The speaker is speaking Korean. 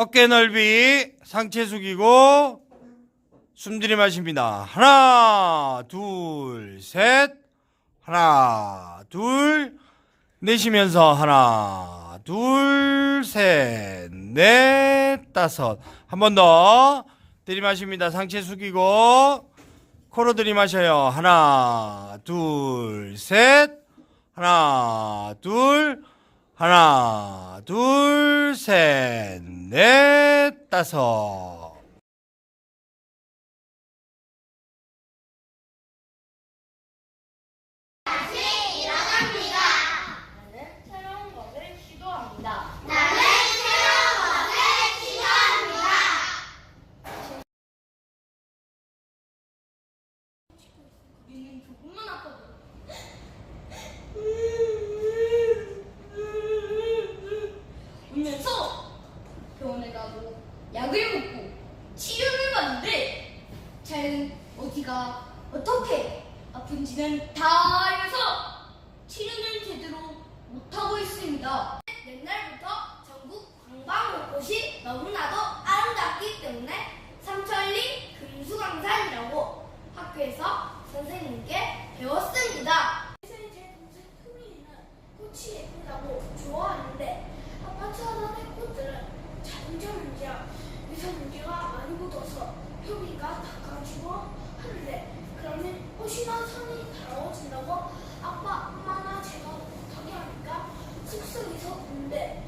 어깨 넓이 상체 숙이고 숨 들이마십니다. 하나, 둘, 셋. 하나, 둘. 내쉬면서 하나, 둘, 셋, 넷, 다섯. 한 번 더. 들이마십니다. 상체 숙이고 코로 들이마셔요. 하나, 둘, 셋. 하나, 둘. 하나, 둘, 셋, 넷, 다섯. 약을 먹고 치료를 받는데 잘 어디가 어떻게 아픈지는 다 알면서 치료는 제대로 못하고 있습니다. 옛날부터 전국 관광로봇이 너무나도 아름답기 때문에 삼천리 금수강산이라고 학교에서 선생님께 배웠습니다. 물이야. 유산물기가 많이 묻어서 표기가 닦아주고 하는데 그러면 혹시나 산이 더러워진다고 아빠, 엄마나 제가 못하게 하니까 숲속에서 군대